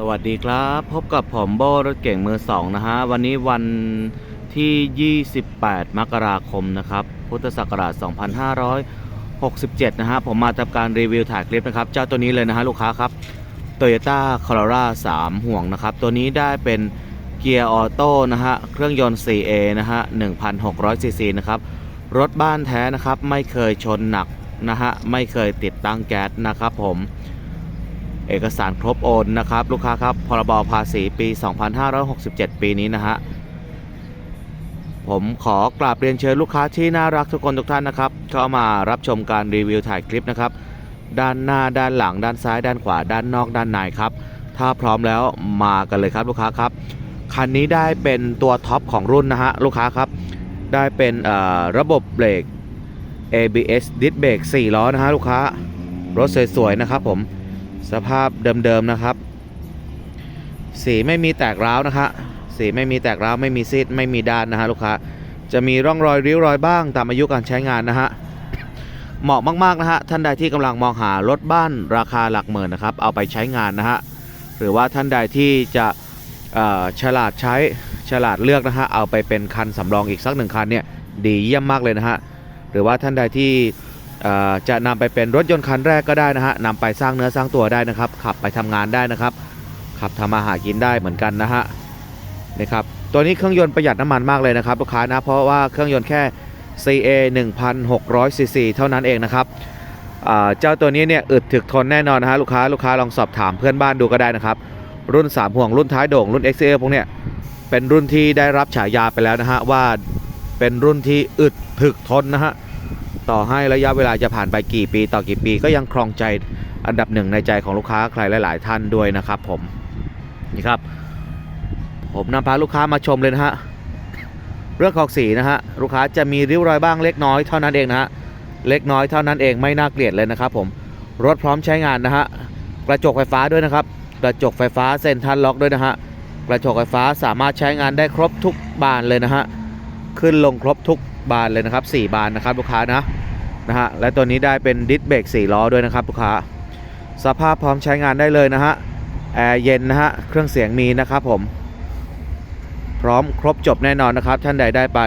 สวัสดีครับ พบกับผมโบรถเก่งมือสองนะฮะ วันนี้วันที่ 28 มกราคมนะครับ พุทธศักราช 2567 นะฮะ ผมมาทำการรีวิวถ่ายคลิปนะครับ เจ้าตัวนี้เลยนะฮะ ลูกค้าครับ Toyota Corolla 3 ห่วงนะครับ ตัวนี้ได้เป็นเกียร์ออโต้นะฮะ เครื่องยนต์ 4A นะฮะ 1,600 ซีซีนะครับ รถบ้านแท้นะครับ ไม่เคยชนหนักนะฮะ ไม่เคยติดตั้งแก๊สนะครับผม เอกสารครบโอนนะครับ ลูกค้าครับพรบภาษีปี 2567 ปีนี้นะฮะผมขอกราบเรียนเชิญลูกค้าที่น่ารักทุกคนทุกท่านนะครับเข้ามารับชมการรีวิวถ่ายคลิปนะครับ ด้านหน้าด้านหลัง ด้านซ้ายด้านขวา ด้านนอกด้านในครับ ถ้าพร้อมแล้วมากันเลยครับลูกค้าครับคันนี้ได้เป็นตัวท็อปของรุ่นนะฮะลูกค้าครับ ได้เป็นระบบเบรก ABS ดิสเบรก4ล้อนะฮะลูกค้ารถสวยๆนะครับผม สภาพเดิมๆนะครับ สีไม่มีแตกร้าวนะฮะสีไม่มีแตกร้าวไม่มีซีดไม่มีด้านนะฮะลูกค้าจะมีร่องรอยริ้วรอยบ้างตามอายุการใช้งานนะฮะเหมาะมากๆนะฮะท่านใดที่กำลังมองหารถบ้านราคาหลักหมื่นนะครับเอาไปใช้งานนะฮะหรือว่าท่านใดที่จะฉลาดใช้ฉลาดเลือกนะฮะเอาไปเป็นคันสำรองอีกสักหนึ่งคันเนี่ยดีเยี่ยมมากเลยนะฮะหรือว่าท่านใดที่ จะนำไปเป็นรถยนต์คันแรกก็ได้นะฮะนำไปสร้างเนื้อสร้างตัวได้นะครับ ขับไปทำงานได้นะครับ ขับทำมาหากินได้เหมือนกันนะฮะนะครับตัวนี้เครื่องยนต์ประหยัดน้ำมันมากเลยนะครับลูกค้านะเพราะว่าเครื่องยนต์แค่ CA 1,600 cc เท่านั้นเองนะครับเจ้าตัวนี้เนี่ยอึดถึกทนแน่นอนนะฮะลูกค้าลูกค้าลองสอบถามเพื่อนบ้านดูก็ได้นะครับ รุ่น 3 ห่วงรุ่นท้ายโด่งรุ่น XL พวกเนี้ยเป็นรุ่นที่ได้รับฉายาไปแล้วนะฮะว่าเป็นรุ่นที่อึดถึกทนนะฮะ ต่อให้ระยะเวลาจะผ่านไปกี่ปีต่อกี่ปี ก็ยังครองใจอันดับหนึ่งในใจของลูกค้าใครหลาย ๆ ท่านด้วยนะครับผมนี่ครับ ผมนำพาลูกค้ามาชมเลยนะฮะเรื่องของสีนะฮะลูกค้าจะมีริ้วรอยบ้างเล็กน้อยเท่านั้นเองนะฮะเล็กน้อยเท่านั้นเองไม่น่าเกลียดเลยนะครับผมรถพร้อมใช้งานนะฮะกระจกไฟฟ้าด้วยนะครับ กระจกไฟฟ้าเซ็นทรัลล็อกด้วยนะฮะกระจกไฟฟ้าสามารถใช้งานได้ครบทุกบานเลยนะฮะขึ้นลงครบทุก บานเลยนะครับ 4 บานนะครับลูกค้านะนะฮะและตัวนี้ได้เป็นดิสเบรก4ล้อด้วยนะครับลูกค้า สภาพพร้อมใช้งานได้เลยนะฮะแอร์เย็นนะฮะเครื่องเสียงมีนะครับผม พร้อมครบจบแน่นอนนะครับ ท่านใดได้ไป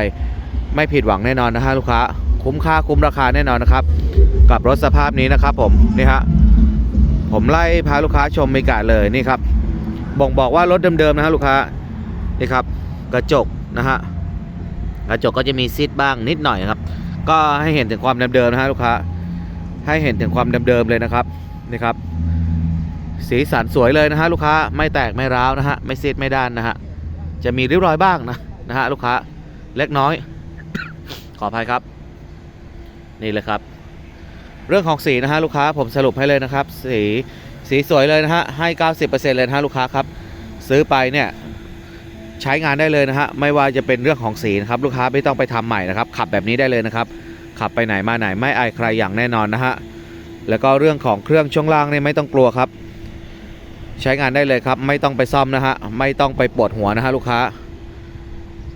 ไม่ผิดหวังแน่นอนนะฮะลูกค้า คุ้มค่าคุ้มราคาแน่นอนนะครับ กับรถสภาพนี้นะครับผมนี่ฮะผมไล่พาลูกค้าชมบรรยากาศเลยนี่ครับบ่งบอกว่ารถเดิมๆนะฮะลูกค้านี่ครับ กระจกนะฮะ กระจกก็จะมีซิดบ้างนิดหน่อยครับ ก็ให้เห็นถึงความเดิมๆนะฮะลูกค้าให้เห็นถึงความเดิมๆเลยนะครับนี่ครับ สีสันสวยเลยนะฮะลูกค้าไม่แตกไม่ร้าวนะฮะไม่ซีดไม่ด้านนะฮะจะมีริ้วรอยบ้างนะนะฮะลูกค้าเล็กน้อย ขออภัยครับ นี่เลยครับ เรื่องของสีนะฮะลูกค้าผมสรุปให้เลยนะครับ สีสีสวยเลยนะฮะให้ 90%เลยนะฮะลูกค้าครับ ซื้อไปเนี่ย ใช้งานได้เลยนะฮะไม่ว่าจะเป็นเรื่องของสีนะครับลูกค้าไม่ต้องไปทำใหม่นะครับขับแบบนี้ได้เลยนะครับ ขับไปไหนมาไหนไม่อายใครอย่างแน่นอนนะฮะแล้วก็เรื่องของเครื่องช่วงล่างเนี่ยไม่ต้องกลัวครับ ใช้งานได้เลยครับ ไม่ต้องไปซ่อมนะฮะไม่ต้องไปปวดหัวนะฮะลูกค้า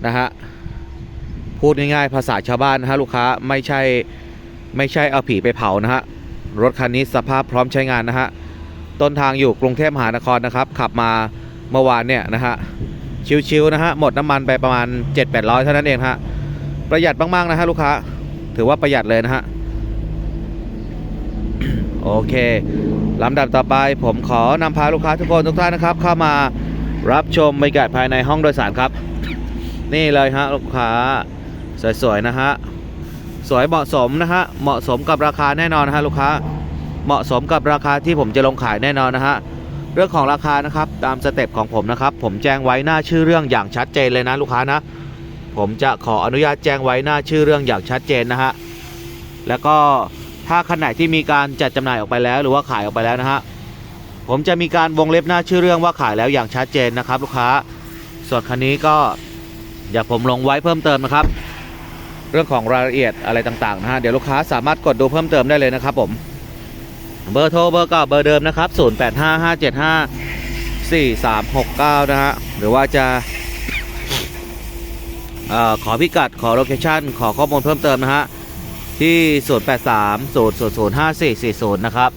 นะฮะพูดง่ายๆภาษาชาวบ้านนะฮะลูกค้าไม่ใช่ไม่ใช่เอาผีไปเผานะฮะรถคันนี้สภาพพร้อมใช้งานนะฮะต้นทางอยู่กรุงเทพมหานครนะครับ ขับมาเมื่อวานเนี่ยนะฮะ ชิวๆนะฮะหมดน้ำมันไปประมาณ 7-800 เท่านั้นเองฮะประหยัดมากๆนะฮะลูกค้า ถือว่าประหยัดเลยนะฮะโอเคลำดับต่อไปผมขอนำพาลูกค้าทุกคนทุกท่านนะครับ เข้ามารับชมบรรยากาศภายในห้องโดยสารครับ นี่เลยฮะลูกค้าสวยๆนะฮะสวยเหมาะสมนะฮะเหมาะสมกับราคาแน่นอนนะฮะลูกค้าเหมาะสมกับราคาที่ผมจะลงขายแน่นอนนะฮะ เรื่องของราคานะครับตามสเต็ปของผมนะครับ ผมแจ้งไว้หน้าชื่อเรื่องอย่างชัดเจนเลยนะลูกค้านะ ผมจะขออนุญาตแจ้งไว้หน้าชื่อเรื่องอย่างชัดเจนนะฮะแล้วก็ถ้าคันไหนที่มีการจัดจำหน่ายออกไปแล้ว หรือว่าขายออกไปแล้วนะฮะผมจะมีการวงเล็บหน้าชื่อเรื่องว่าขายแล้วอย่างชัดเจนนะครับ ลูกค้า ส่วนคันนี้ก็เดี๋ยวผมลงไว้เพิ่มเติมนะครับ เรื่องของรายละเอียดอะไรต่างๆนะฮะเดี๋ยวลูกค้าสามารถกดดูเพิ่มเติมได้เลยนะครับผม เบอร์โทรเบอร์เก่าเบอร์เดิมนะครับ 0855754369 นะฮะ หรือว่าจะออขอพิกัดขอโลเคชั่นขอข้อมูลเพิ่มเติมนะฮะ ที่ 0830005440 นะครับ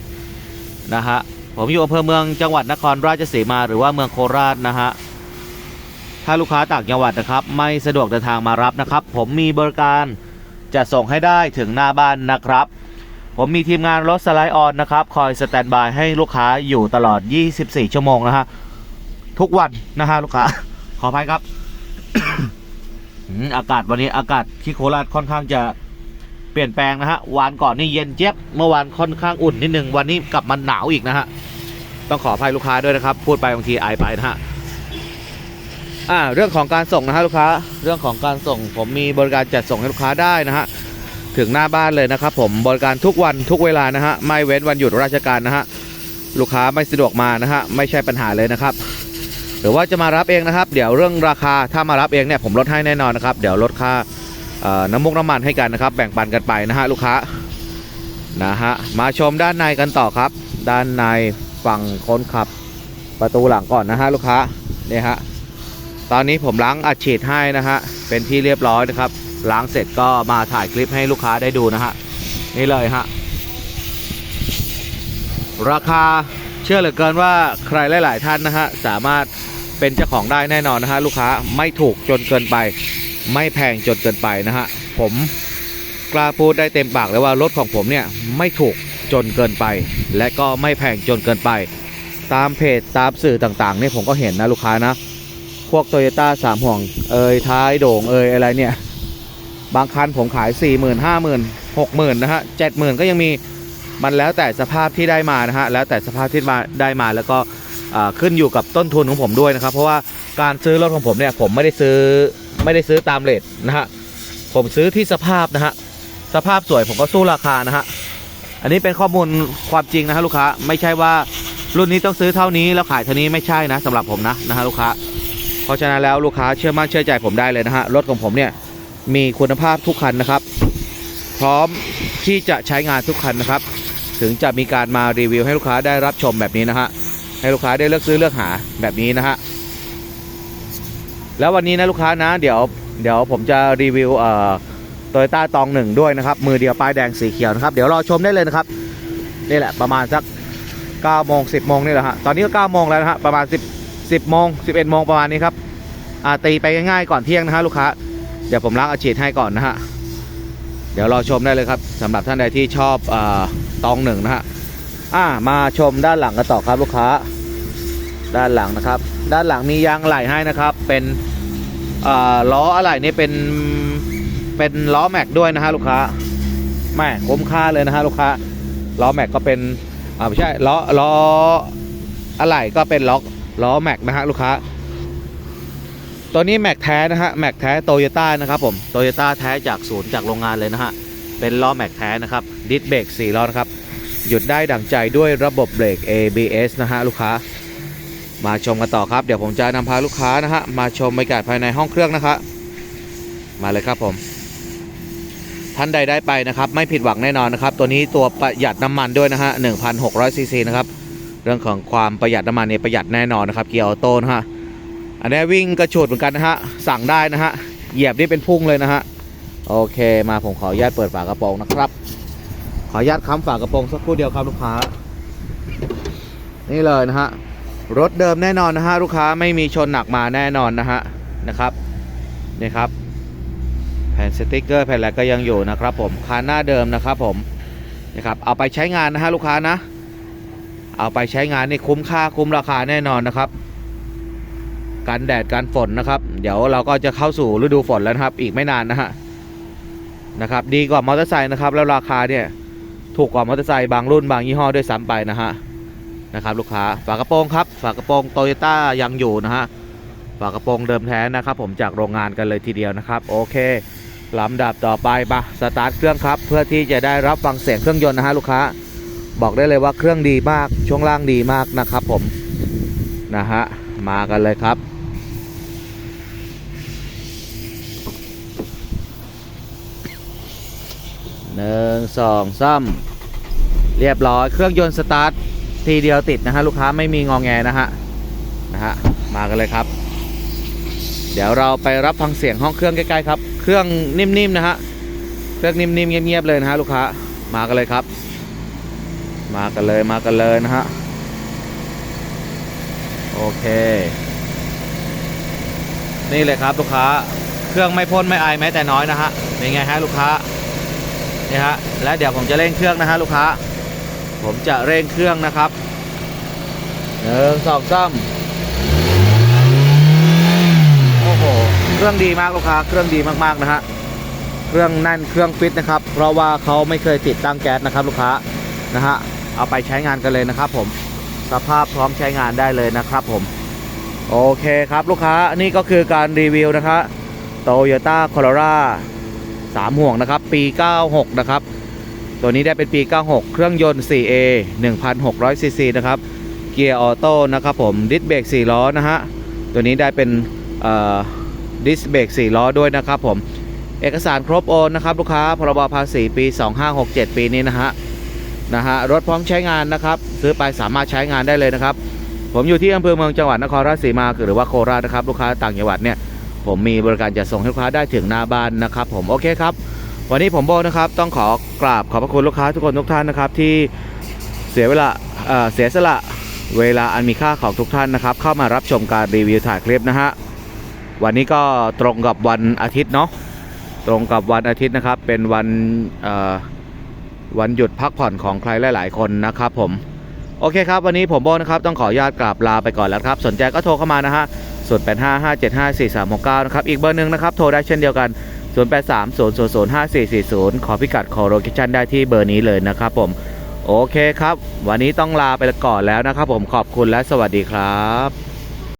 นะฮะ ผมอยู่อำเภอเมืองจังหวัดนครราชสีมาหรือว่าเมืองโคราชนะฮะ ถ้าลูกค้าต่างจังหวัดนะครับ ไม่สะดวกเดินทางมารับนะครับ ผมมีบริการจะส่งให้ได้ถึงหน้าบ้านนะครับ ผมมีทีมงานรถสไลด์ออนนะครับ คอยสแตนบายให้ลูกค้าอยู่ตลอด 24 ชั่วโมงนะฮะ ทุกวันนะฮะลูกค้า ขออภัยครับ อากาศวันนี้อากาศที่โคราชค่อนข้างจะเปลี่ยนแปลงนะฮะวันก่อนนี่เย็นเจี๊ยบ เมื่อวานค่อนข้างอุ่นนิดนึง วันนี้กลับมาหนาวอีกนะฮะ ต้องขออภัยลูกค้าด้วยนะครับ พูดไปบางทีอายไปนะฮะอ่าเรื่องของการส่งนะฮะลูกค้า เรื่องของการส่งผมมีบริการจัดส่งให้ลูกค้าได้นะฮะ ถึงหน้าบ้านเลยนะครับ ผมบริการทุกวันทุกเวลานะฮะไม่เว้นวันหยุดราชการนะฮะลูกค้าไม่สะดวกมานะฮะไม่ใช่ปัญหาเลยนะครับ หรือว่าจะมารับเองนะครับ เดี๋ยวเรื่องราคาถ้ามารับเองเนี่ยผมลดให้แน่นอนนะครับ เดี๋ยวลดค่าน้ำมุกน้ำมันให้กันนะครับ แบ่งปันกันไปนะฮะลูกค้านะฮะมาชมด้านในกันต่อครับ ด้านในฝั่งคนขับประตูหลังก่อนนะฮะลูกค้าเนี่ยฮะตอนนี้ผมล้างอัดฉีดให้นะฮะเป็นที่เรียบร้อยนะครับ ล้างเสร็จก็มาถ่ายคลิปให้ลูกค้าได้ดูนะฮะนี่เลยฮะราคาเชื่อเหลือเกินว่าใครหลาย ๆ ท่านนะฮะสามารถเป็นเจ้าของได้แน่นอนนะฮะลูกค้าไม่ถูกจนเกินไป ไม่แพงจนเกินไปนะฮะผมกล้าพูดได้เต็มปากเลยว่ารถของผมเนี่ยไม่ถูกจนเกินไป และก็ไม่แพงจนเกินไป ตามเพจตามสื่อต่างๆเนี่ยผมก็เห็นนะลูกค้านะ พวกโตโยต้าสามห่วงเอยท้ายโด่งเอยอะไรเนี่ย บางคันผมขาย 4 0 0 0 0 5 0 0 0 0 6 0,000นะฮะ70,000 ก็ยังมีมันแล้วแต่สภาพที่ได้มานะฮะแล้วแต่สภาพที่มาได้มาแล้วก็ขึ้นอยู่กับต้นทุนของผมด้วยนะครับ เพราะว่าการซื้อรถของผมเนี่ยผมไม่ได้ซื้อไม่ได้ซื้อตามเรทนะฮะผมซื้อที่สภาพนะฮะสภาพสวยผมก็สู้ราคานะฮะอันนี้เป็นข้อมูลความจริงนะฮะลูกค้าไม่ใช่ว่ารุ่นนี้ต้องซื้อเท่านี้แล้วขายเท่านี้ไม่ใช่นะสำหรับผมนะนะฮะลูกค้า เพราะฉะนั้นแล้วลูกค้าเชื่อมั่นเชื่อใจผมได้เลยนะฮะรถของผมเนี่ย มีคุณภาพทุกคันนะครับ พร้อมที่จะใช้งานทุกคันนะครับ ถึงจะมีการมารีวิวให้ลูกค้าได้รับชมแบบนี้นะฮะให้ลูกค้าได้เลือกซื้อเลือกหาแบบนี้นะฮะแล้ววันนี้นะลูกค้านะ เดี๋ยวเดี๋ยวผมจะรีวิวเอ่อโตโยต้าตองหนึ่งด้วยนะครับ มือเดียวป้ายแดงสีเขียวนะครับ เดี๋ยวรอชมได้เลยนะครับนี่แหละประมาณสัก9โมง10โมงนี่แหละฮะตอนนี้ก็9โมงแล้วนะฮะประมาณ 10 10โมง11โมงประมาณนี้ครับอ่าตีไปง่ายๆก่อนเที่ยงนะฮะลูกค้า เดี๋ยวผมล้างอาชีพให้ก่อนนะฮะ เดี๋ยวรอชมได้เลยครับสำหรับท่านใดที่ชอบอตองหนึ่งนะฮะอ่ามาชมด้านหลังกันต่อครับลูกค้า ด้านหลังนะครับ ด้านหลังมียางไหล่ให้นะครับ เป็นล้ออะไหล่นี่เป็นเป็นล้อแม็กด้วยนะฮะลูกค้าแม่คุ้มค่าเลยนะฮะลูกค้าล้อแม็กก็เป็นอ่าไม่ใช่ล้อล้ออะไหล่ก็เป็นล้อล้อแม็กนะฮะลูกค้า ตัวนี้แม็กแท้นะฮะแม็กแท้โตโยต้านะครับผมโตโยต้าแท้จากศูนย์จากโรงงานเลยนะฮะเป็นล้อแม็กแท้นะครับดิสเบรก4ล้อนะครับหยุดได้ดั่งใจด้วยระบบเบรก ABS นะฮะลูกค้า มาชมกันต่อครับ เดี๋ยวผมจะนำพาลูกค้านะฮะมาชมบรรยากาศภายในห้องเครื่องนะครับมาเลยครับผม ท่านใดได้ไปนะครับ ไม่ผิดหวังแน่นอนนะครับ ตัวนี้ตัวประหยัดน้ำมันด้วยนะฮะ1,600ซีซีนะครับ เรื่องของความประหยัดน้ำมันเนี่ยประหยัดแน่นอนนะครับเกียร์ออโต้นะฮะ อันนี้วิ่งกระโฉดเหมือนกันนะฮะ สั่งได้นะฮะ เหยียบนี่เป็นพุ่งเลยนะฮะ โอเคมาผมขออนุญาตเปิดฝากระโปรงนะครับ ขออนุญาตค้ำฝากระโปรงสักครู่เดียวครับลูกค้า นี่เลยนะฮะ รถเดิมแน่นอนนะฮะลูกค้าไม่มีชนหนักมาแน่นอนนะฮะ นะครับ นี่ครับ แผ่นสติกเกอร์แผ่นอะไรก็ยังอยู่นะครับ ผมคันหน้าเดิมนะครับผมนะครับ เอาไปใช้งานนะฮะลูกค้านะ เอาไปใช้งานนี่คุ้มค่าคุ้มราคาแน่นอนนะครับ กันแดดกันฝนนะครับ เดี๋ยวเราก็จะเข้าสู่ฤดูฝนแล้วนะครับ อีกไม่นานนะฮะนะครับ ดีกว่ามอเตอร์ไซค์นะครับ แล้วราคาเนี่ยถูกกว่ามอเตอร์ไซค์บางรุ่นบางยี่ห้อด้วยซ้ำไปนะฮะนะครับ ลูกค้าฝากระโปรงครับ ฝากระโปรงโตโยต้ายังอยู่นะฮะฝากระโปรงเดิมแท้นะครับ ผมจากโรงงานกันเลยทีเดียวนะครับ โอเคลำดับต่อไปมาสตาร์ทเครื่องครับ เพื่อที่จะได้รับฟังเสียงเครื่องยนต์นะฮะลูกค้า บอกได้เลยว่าเครื่องดีมากช่วงล่างดีมากนะครับ ผมนะฮะมากันเลยครับ หนึ่งสองซ้ำเรียบร้อย เครื่องยนต์สตาร์ททีเดียวติดนะฮะลูกค้าไม่มีงองแงนะฮะนะฮะมากันเลยครับ เดี๋ยวเราไปรับฟังเสียงห้องเครื่องใกล้ๆครับ เครื่องนิ่มๆนะฮะเครื่องนิ่มๆเงียบๆเลยนะฮะลูกค้ามากันเลยครับ มากันเลยมากันเลยนะฮะโอเค นี่เลยครับลูกค้า เครื่องไม่พ่นไม่ไอแม้แต่น้อยนะฮะเป็นไงฮะลูกค้า นี่ฮะและเดี๋ยวผมจะเร่งเครื่องนะฮะลูกค้า ผมจะเร่งเครื่องนะครับหนึ่งสองสามโอ้โหเครื่องดีมากลูกค้า เครื่องดีมากๆนะฮะเครื่องแน่นเครื่องฟิตนะครับ เพราะว่าเขาไม่เคยติดตั้งแก๊สนะครับ ลูกค้านะฮะเอาไปใช้งานกันเลยนะครับ ผมสภาพพร้อมใช้งานได้เลยนะครับ ผม โอเคครับลูกค้านี่ก็คือการรีวิวนะคะโตโยต้า o r o l l a 3 ห่วงนะครับ ปี 96 นะครับ ตัวนี้ได้เป็นปี 96 เครื่องยนต์ 4A 1,600 ซีซีนะครับ เกียร์ออโต้นะครับผม ดิสเบรก4ล้อนะฮะ ตัวนี้ได้เป็นดิสเบรก4ล้อด้วยนะครับผม เอกสารครบโอนนะครับ ลูกค้า พรบภาษีปี 2567 ปีนี้นะฮะ นะฮะ รถพร้อมใช้งานนะครับ ซื้อไปสามารถใช้งานได้เลยนะครับ ผมอยู่ที่อำเภอเมืองจังหวัดนครราชสีมาหรือว่าโคราชนะครับ ลูกค้าต่างจังหวัดเนี่ย ผมมีบริการจะส่งให้ลูกค้าได้ถึงหน้าบ้านนะครับผมโอเคครับ วันนี้ผมโบนะครับต้องขอกราบขอบพระคุณลูกค้าทุกคนทุกท่านนะครับที่เสียเวลาเเสียสละเวลาอันมีค่าของทุกท่านนะครับ เข้ามารับชมการรีวิวถ่ายคลิปนะฮะวันนี้ก็ตรงกับวันอาทิตย์เนาะตรงกับวันอาทิตย์นะครับเป็นวันวันหยุดพักผ่อนของใครหลาย ๆ คนนะครับผม โอเคครับ วันนี้ผมโบนะครับ ต้องขออนุญาตกราบลาไปก่อนแล้วครับ สนใจก็โทรเข้ามานะฮะส่วน8 5 5 7 5 4 3 6 9นะครับ อีกเบอร์หนึ่งนะครับ โทรได้เช่นเดียวกัน0 8 3 0 0 0 5 4 4 0ขอพิกัดขอโลเคชั่นได้ที่เบอร์นี้เลยนะครับผม โอเคครับ วันนี้ต้องลาไปก่อนแล้วนะครับผมขอบคุณและสวัสดีครับ